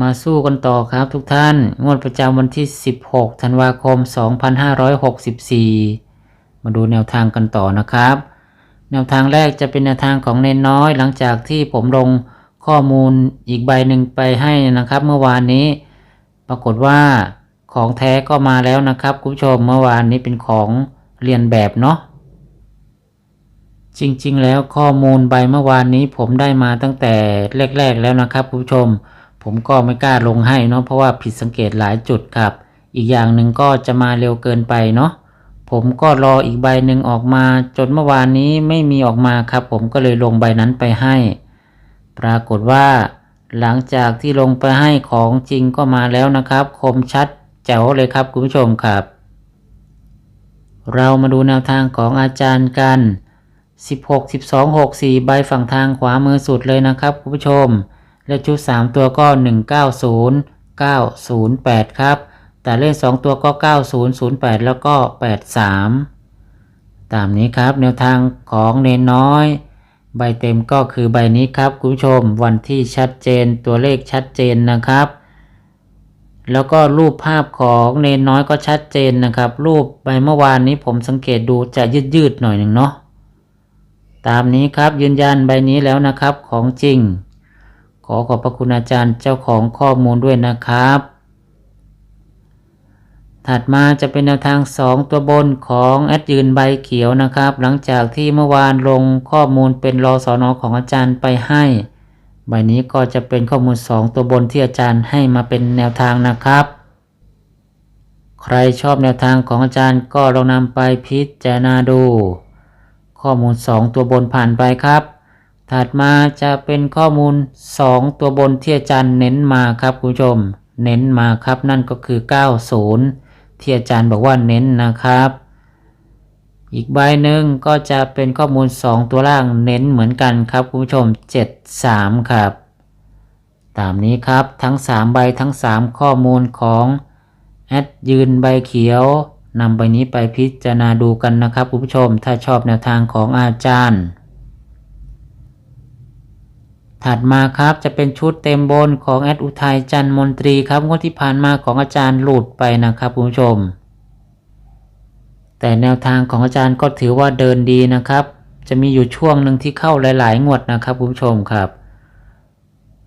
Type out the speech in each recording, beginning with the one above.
มาสู้กันต่อครับทุกท่าน งวดประจำวันที่ 16 ธันวาคม 2564 มาดูแนวทางกันต่อนะครับ แนวทางแรกจะเป็นแนวทางของเนนน้อย หลังจากที่ผมลงข้อมูลอีกใบหนึ่งไปให้นะครับ เมื่อวานนี้ ปรากฏว่าของแท้ก็มาแล้วนะครับคุณผู้ชมเมื่อวานนี้เป็นของเรียนแบบเนาะจริงๆ แล้วข้อมูลใบเมื่อวานนี้ผมได้มาตั้งแต่แรก ๆ แล้วนะครับคุณผู้ชม ผมก็ไม่กล้าลงให้เนาะเพราะว่าผิดสังเกตหลายจุดครับ อีกอย่างหนึ่งก็จะมาเร็วเกินไปเนาะผมก็รออีกใบหนึ่งออกมาจนเมื่อวานนี้ไม่มีออกมาครับ ผมก็เลยลงใบนั้นไปให้ ปรากฏว่า หลังจากที่ลงไปให้ของจริงก็มาแล้วนะครับ คมชัดแจ๋วเลยครับคุณผู้ชมครับ เรามาดูแนวทางของอาจารย์กัน 16 12 6 4 ใบฝั่งทางขวามือสุดเลยนะครับคุณผู้ชม และชุด 3 ตัวก็ 190 908 ครับ แต่เล่น2ตัวก็ 9008 แล้วก็ 83 ตามนี้ครับ แนวทางของเนนน้อย ใบเต็มก็คือใบนี้ครับคุณผู้ชมวันที่ชัดเจนตัวเลขชัดเจนนะครับ แล้วก็รูปภาพของเนนน้อยก็ชัดเจนนะครับ รูปใบเมื่อวานนี้ผมสังเกตดูจะยืดๆหน่อยหนึ่งเนาะตามนี้ครับยืนยันใบนี้แล้วนะครับของจริง ขอขอบพระคุณอาจารย์เจ้าของข้อมูลด้วยนะครับ ถัดมาจะเป็นแนวทาง 2 ตัวบนของแอดยืนใบเขียวนะครับ หลังจากที่เมื่อวานลงข้อมูลเป็นรอสอนอของอาจารย์ไปให้ ใบนี้ก็จะเป็นข้อมูล 2 ตัวบนที่อาจารย์ให้มาเป็นแนวทางนะครับใครชอบแนวทางของอาจารย์ก็ลองนำไปพิจารณาดู ข้อมูล 2 ตัวบนผ่านไปครับ ถัดมาจะเป็นข้อมูล 2 ตัวบนที่อาจารย์เน้นมาครับคุณผู้ชม เน้นมาครับนั่นก็คือ 90 ที่อาจารย์บอกว่าเน้นนะครับ อีกใบหนึ่งก็จะเป็นข้อมูล 2 ตัวล่างเน้นเหมือนกันครับคุณผู้ชม 73 ครับ ตามนี้ครับทั้ง 3 ใบทั้ง 3 ข้อมูลของแอดยืนใบเขียวนำใบนี้ไปพิจารณาดูกันนะครับคุณผู้ชม ถ้าชอบแนวทางของอาจารย์ ถัดมาครับจะเป็นชุดเต็มบนของแอดอุทัยจันทร์มนตรีครับงวดที่ผ่านมาของอาจารย์หลุดไปนะครับคุณผู้ชม แต่แนวทางของอาจารย์ก็ถือว่าเดินดีนะครับ จะมีอยู่ช่วงหนึ่งที่เข้าหลาย ๆ งวดนะครับคุณผู้ชมครับ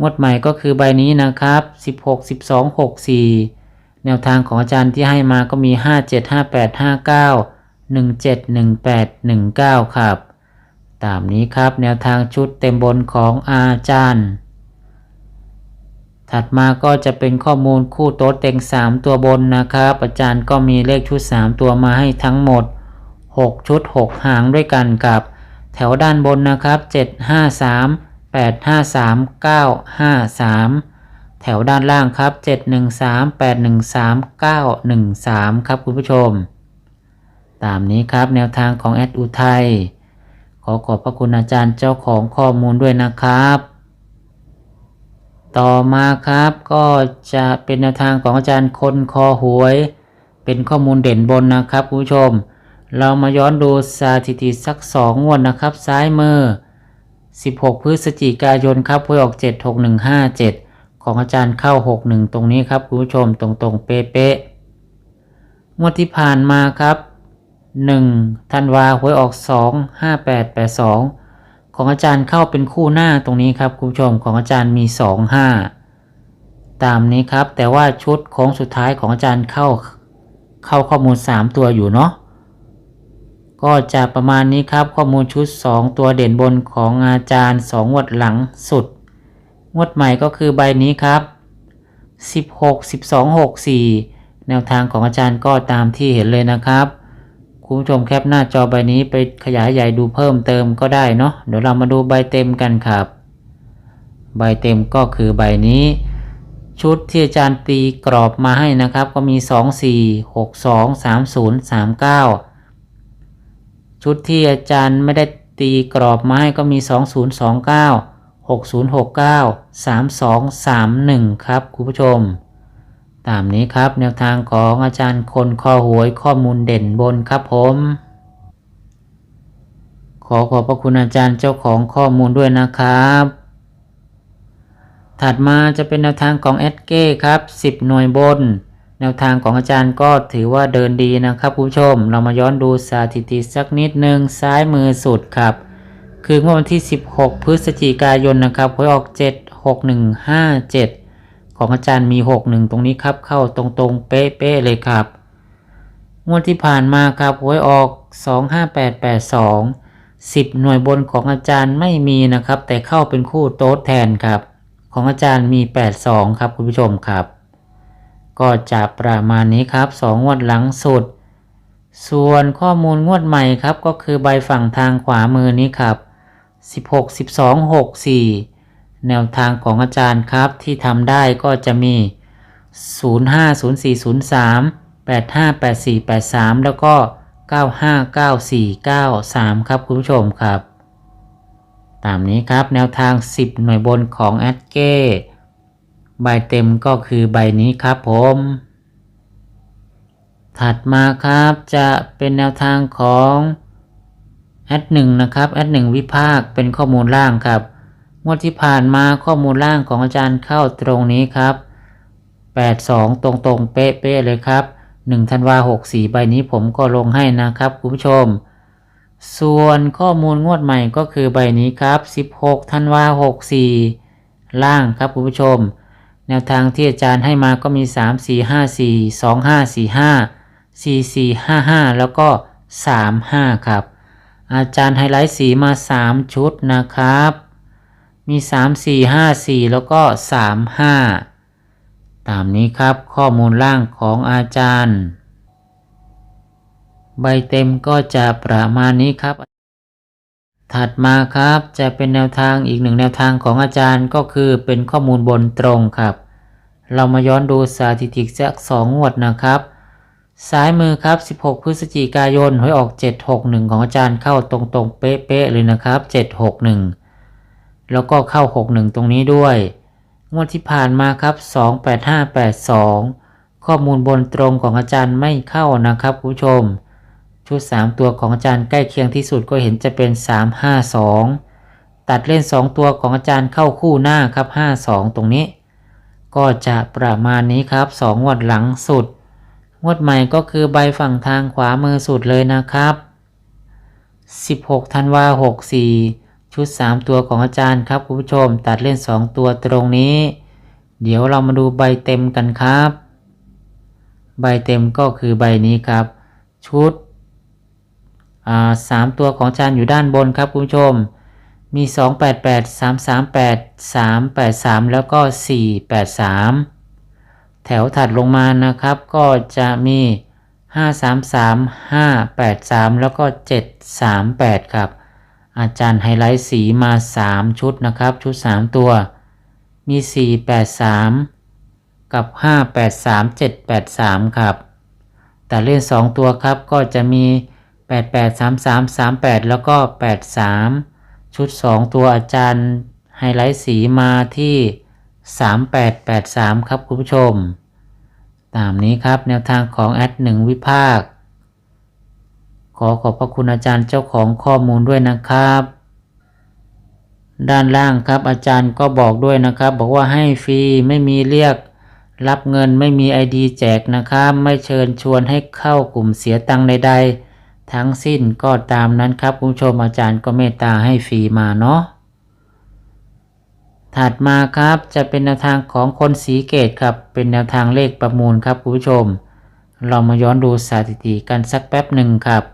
งวดใหม่ก็คือใบนี้นะครับ 16 12 64 แนวทางของอาจารย์ที่ให้มาก็มี 57 58 59 17 18 19 ครับ ตามนี้ครับแนวทางชุดเต็มบนของอาจารย์ ถัดมาก็จะเป็นข้อมูลคู่โต๊ะเต็ง 3 ตัวบนนะครับ อาจารย์ก็มีเลขชุด 3 ตัวมาให้ทั้งหมด 6 ชุด 6 หางด้วยกันกับ แถวด้านบนนะครับ 753 853 953 แถวด้านล่างครับ 713 813 913 ครับคุณผู้ชม ตามนี้ครับแนวทางของแอดอุทัย ขอขอบพระคุณอาจารย์เจ้าของข้อมูลด้วยนะครับ ต่อมาครับก็จะเป็นแนวทางของอาจารย์คนคอหวย เป็นข้อมูลเด่นบนนะครับคุณผู้ชม เรามาย้อนดูสถิติสักสองงวดนะครับ ซ้ายมือ 16 พฤศจิกายนครับหวยออก 76157ของอาจารย์เข้า 61 ตรงนี้ครับคุณผู้ชมตรงๆ เป๊ะๆงวดที่ผ่านมาครับ 1ธันวาหวยออก 2 5 8 8 2 ของอาจารย์เข้าเป็นคู่หน้าตรงนี้ครับคุณผู้ชมของอาจารย์มี 2 5 ตามนี้ครับ แต่ว่าชุดโค้งสุดท้ายของอาจารย์เข้าเข้าข้อมูล 3 ตัวอยู่เนาะก็จะประมาณนี้ครับข้อมูลชุด 2 ตัวเด่นบนของอาจารย์ 2 งวดหลังสุด งวดใหม่ก็คือใบนี้ครับ 16 12 64 แนวทางของอาจารย์ก็ตามที่เห็นเลยนะครับ คุณผู้ชมแคปหน้าจอใบนี้ไปขยายใหญ่ดูเพิ่มเติมก็ได้เนาะเดี๋ยวเรามาดูใบเต็มกันครับ ใบเต็มก็คือใบนี้ ชุดที่อาจารย์ตีกรอบมาให้นะครับ ก็มี 2 4 6 2 3 0 3 9 ชุดที่อาจารย์ไม่ได้ตีกรอบมาให้ก็มี 2029 6069 3231 ครับคุณผู้ชม ตามนี้ครับแนวทางของอาจารย์คนคอหวยข้อมูลเด่นบนครับผม ขอขอบพระคุณอาจารย์เจ้าของข้อมูลด้วยนะครับ ถัดมาจะเป็นแนวทางของแอดเก้ครับ 10 หน่วยบน แนวทางของอาจารย์ก็ถือว่าเดินดีนะครับผู้ชม เรามาย้อนดูสถิติสักนิดหนึ่งซ้ายมือสุดครับ คือเมื่อวันที่ 16 พฤศจิกายนนะครับหวยออก 7 6 1 5 7 ของอาจารย์มี 61 ตรงนี้ครับ เข้าตรงๆ เป๊ะๆเลยครับ งวดที่ผ่านมาครับหวยออก 25882 10 หน่วยบนของอาจารย์ไม่มีนะครับ แต่เข้าเป็นคู่โต๊ดแทนครับ ของอาจารย์มี 82 ครับคุณผู้ชมครับ ก็จะประมาณนี้ครับ 2 งวดหลังสุด ส่วนข้อมูลงวดใหม่ครับ ก็คือใบฝั่งทางขวามือนี้ครับ 16 12 64 แนวทางของอาจารย์ครับที่ทำได้ก็จะมี 05 04 03 85 84 83 แล้วก็ 95 94 93 ครับคุณผู้ชมครับ ตามนี้ครับแนวทาง 10 หน่วยบนของแอดเก้ใบเต็มก็คือใบนี้ครับผม ถัดมาครับจะเป็นแนวทางของแอดหนึ่งนะครับแอดหนึ่งวิภาคเป็นข้อมูลล่างครับ งวดที่ผ่านมาข้อมูลล่างของอาจารย์เข้าตรงนี้ครับ 82 ตรงตรงๆเป๊ะเลยครับ1ธันวา64 ใบนี้ผมก็ลงให้นะครับคุณผู้ชม ส่วนข้อมูลงวดใหม่ก็คือใบนี้ครับ 16ธันวา64 ล่างครับคุณผู้ชม แนวทางที่อาจารย์ให้มาก็มี 3 4 5 4 2 5 4 5 4 4 5 5 แล้วก็ 3 5 ครับ อาจารย์ไฮไลท์สีมา 3 ชุดนะครับ มี 3 4 5 4 แล้วก็ 3 5 ตามนี้ครับข้อมูลล่างของอาจารย์ ใบเต็มก็จะประมาณนี้ครับ ถัดมาครับจะเป็นแนวทางอีกหนึ่งแนวทางของอาจารย์ก็คือเป็นข้อมูลบนตรงครับ เรามาย้อนดูสถิติสักสองงวดนะครับซ้ายมือครับ 16 พฤศจิกายนหวยออก 761 ของอาจารย์เข้าตรงๆ เป๊ะๆเลยนะครับ 761 แล้วก็เข้า 61 ตรงนี้ด้วย งวดที่ผ่านมาครับ 28582 ข้อมูลบนตรงของอาจารย์ไม่เข้านะครับคุณผู้ชม ชุด 3 ตัวของอาจารย์ใกล้เคียงที่สุดก็เห็นจะเป็น 352 ตัดเล่น 2 ตัวของอาจารย์เข้าคู่หน้าครับ 52 ตรงนี้ ก็จะประมาณนี้ครับ 2 งวดหลังสุด งวดใหม่ก็คือใบฝั่งทางขวามือสุดเลยนะครับ 16ธันวา64 ชุด 3 ตัวของอาจารย์ครับคุณผู้ชม ตัดเล่น 2 ตัวตรงนี้ เดี๋ยวเรามาดูใบเต็มกันครับ ใบเต็มก็คือใบนี้ครับ ชุดสามตัวของอาจารย์อยู่ด้านบนครับคุณผู้ชม มี 288 338 383 แล้วก็ 483 แถวถัดลงมานะครับ ก็จะมี 533 583 แล้วก็ 738 ครับ อาจารย์ไฮไลท์สีมา 3 ชุดนะครับ ชุด 3 ตัว มี 483 กับ 583 783 ครับ แต่เล่น 2 ตัวครับก็จะมี 88 33 38 แล้วก็ 83 ชุด 2 ตัวอาจารย์ไฮไลท์สีมาที่ 3883 ครับคุณผู้ชม ตามนี้ครับแนวทางของแอด1วิภาค อขอบพระคุณอาจารย์เจ้าของข้อมูลด้วยนะครับ ด้านล่างครับอาจารย์ก็บอกด้วยนะครับ บอกว่าให้ฟรีไม่มีเรียกรับเงินไม่มี ID แจกนะครับ ไม่เชิญชวนให้เข้ากลุ่มเสียตังค์ใดๆ ทั้งสิ้นก็ตามนั้นครับคุณผู้ชมอาจารย์ก็เมตตาให้ฟรีมาเนาะถัดมาครับจะเป็นแนวทางของคนสีเกตครับ เป็นแนวทางเลขประมูลครับคุณผู้ชม เรามาย้อนดูสถิติกันสักแป๊บหนึ่งครับ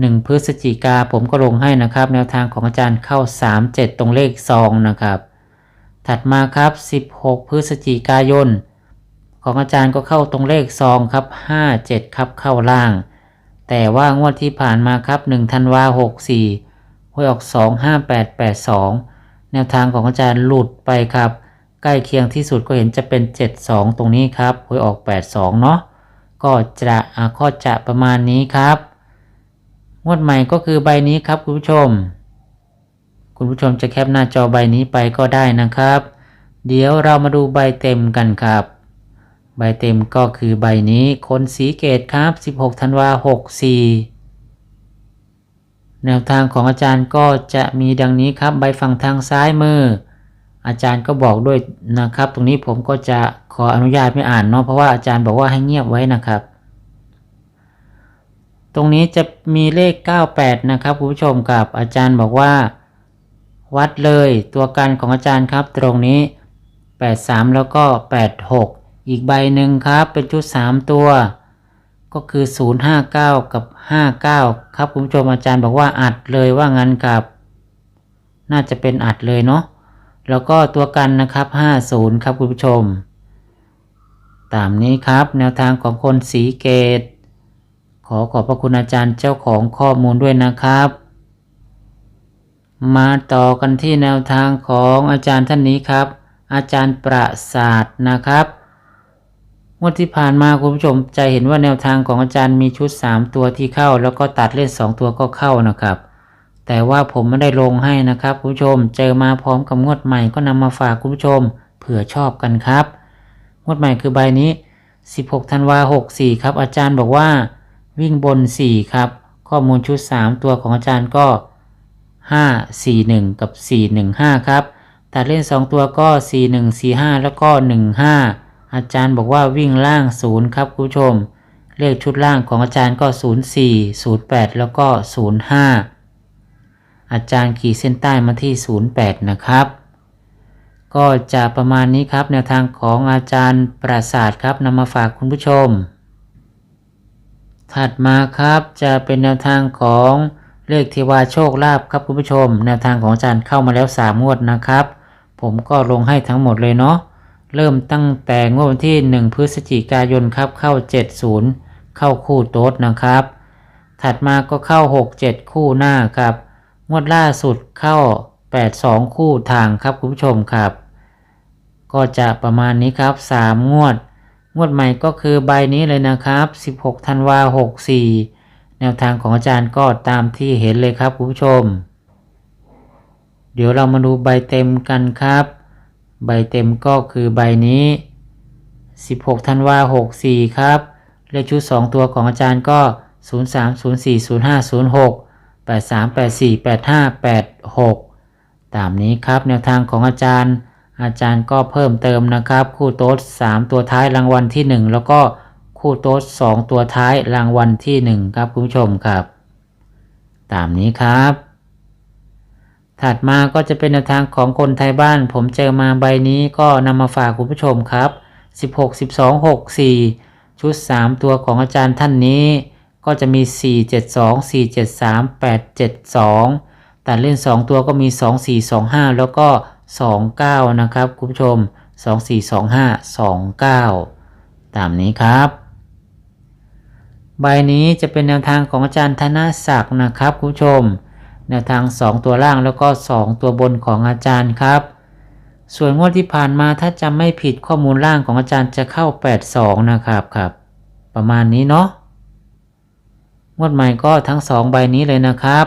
1 พฤศจิกาผมก็ลงให้นะครับ แนวทางของอาจารย์เข้า 3 7 ตรงเลขซองนะครับ ถัดมาครับ 16 พฤศจิกายน ของอาจารย์ก็เข้าตรงเลขซองครับ 57 ครับเข้าล่าง แต่ว่างวดที่ผ่านมาครับ1ธันวา64หวยออก 25882 แนวทางของอาจารย์หลุดไปครับ ใกล้เคียงที่สุดก็เห็นจะเป็น 72 ตรงนี้ครับหวยออก 82 เนาะก็จะอ่าข้อจะประมาณนี้ครับ งวดใหม่ก็คือใบนี้ครับคุณผู้ชม คุณผู้ชมจะแคปหน้าจอใบนี้ไปก็ได้นะครับ เดี๋ยวเรามาดูใบเต็มกันครับ ใบเต็มก็คือใบนี้คนสีเกตครับ 16ธันวา64 แนวทางของอาจารย์ก็จะมีดังนี้ครับใบฝั่งทางซ้ายมือ อาจารย์ก็บอกด้วยนะครับ ตรงนี้ผมก็จะขออนุญาตไม่อ่านเนาะเพราะว่าอาจารย์บอกว่าให้เงียบไว้นะครับ ตรงนี้จะมีเลข 98 นะครับคุณผู้ชมกับอาจารย์บอกว่า วัดเลยตัวกันของอาจารย์ครับ ตรงนี้ 83 แล้วก็ 86 อีกใบหนึ่งครับ เป็นชุด 3 ตัว ก็คือ 059 กับ 59 ครับคุณผู้ชมอาจารย์บอกว่าอัดเลยว่างั้นครับ น่าจะเป็นอัดเลยเนาะแล้วก็ตัวกันนะครับ 50 ครับคุณผู้ชม ตามนี้ครับ แนวทางของคนสีเกต ขอขอบพระคุณอาจารย์เจ้าของข้อมูลด้วยนะครับ มาต่อกันที่แนวทางของอาจารย์ท่านนี้ครับ อาจารย์ประสาทนะครับงวดที่ผ่านมาคุณผู้ชมจะเห็นว่าแนวทางของอาจารย์มีชุด 3 ตัวที่เข้า แล้วก็ตัดเล่น2ตัวก็เข้านะครับ แต่ว่าผมไม่ได้ลงให้นะครับคุณผู้ชมเจอมาพร้อมกับงวดใหม่ก็นำมาฝากคุณผู้ชมเผื่อชอบกันครับ งวดใหม่คือใบนี้ 16ธันวา64 ครับ อาจารย์บอกว่า วิ่งบน 4 ครับ ข้อมูลชุด 3 ตัวของอาจารย์ก็ 5 4 1 กับ 4 1 5 ครับ ตัดเล่น 2 ตัวก็ 4 1 4 5 แล้วก็ 1 5 อาจารย์บอกว่าวิ่งล่าง 0 ครับคุณผู้ชม เลขชุดล่างของอาจารย์ก็ 0 4 0 8 แล้วก็ 0 5 อาจารย์ขีดเส้นใต้มาที่ 08 นะครับก็จะประมาณนี้ครับแนวทางของอาจารย์ประสาทครับนำมาฝากคุณผู้ชม ถัดมาครับจะเป็นแนวทางของเลขเทวาโชคลาภครับคุณผู้ชม แนวทางของอาจารย์เข้ามาแล้ว 3 งวดนะครับ ผมก็ลงให้ทั้งหมดเลยเนาะเริ่มตั้งแต่งวดวันที่ 1 พฤศจิกายนครับเข้า 70 เข้าคู่โต๊ดนะครับ ถัดมาก็เข้า 67 คู่หน้าครับ งวดล่าสุดเข้า 82 คู่ทางครับคุณผู้ชมครับ ก็จะประมาณนี้ครับ 3 งวด งวดใหม่ก็คือใบนี้เลยนะครับ 16ธันวา64 แนวทางของอาจารย์ก็ตามที่เห็นเลยครับคุณผู้ชม เดี๋ยวเรามาดูใบเต็มกันครับ ใบเต็มก็คือใบนี้ 16ธันวา64 ครับ เลขชุด 2 ตัวของอาจารย์ก็ 03 04 05 06 83 84 85 86 ตามนี้ครับแนวทางของอาจารย์ อาจารย์ก็เพิ่มเติมนะครับ คู่โต๊ด3ตัวท้ายรางวัลที่ 1 แล้วก็คู่โต๊ด2ตัวท้ายรางวัลที่ 1 ครับคุณผู้ชมครับ ตามนี้ครับ ถัดมาก็จะเป็นแนวทางของคนไทยบ้าน ผมเจอมาใบนี้ก็นำมาฝากคุณผู้ชมครับ 16 12 64 ชุด 3 ตัวของอาจารย์ท่านนี้ ก็จะมี 4 7 2 4 7 3 8 7 2 ตัดเล่น 2 ตัวก็มี 2 4 2 5 แล้วก็ 2 9 นะครับคุณผู้ชม 2 4 2 5 2 9 ตามนี้ครับ ใบนี้จะเป็นแนวทางของอาจารย์ธนศักดิ์นะครับคุณผู้ชม แนวทาง 2 ตัวล่างแล้วก็ 2 ตัวบนของอาจารย์ครับ ส่วนงวดที่ผ่านมาถ้าจำไม่ผิดข้อมูลล่างของอาจารย์จะเข้า 82 นะครับครับ ประมาณนี้เนาะงวดใหม่ก็ทั้ง 2 ใบนี้เลยนะครับ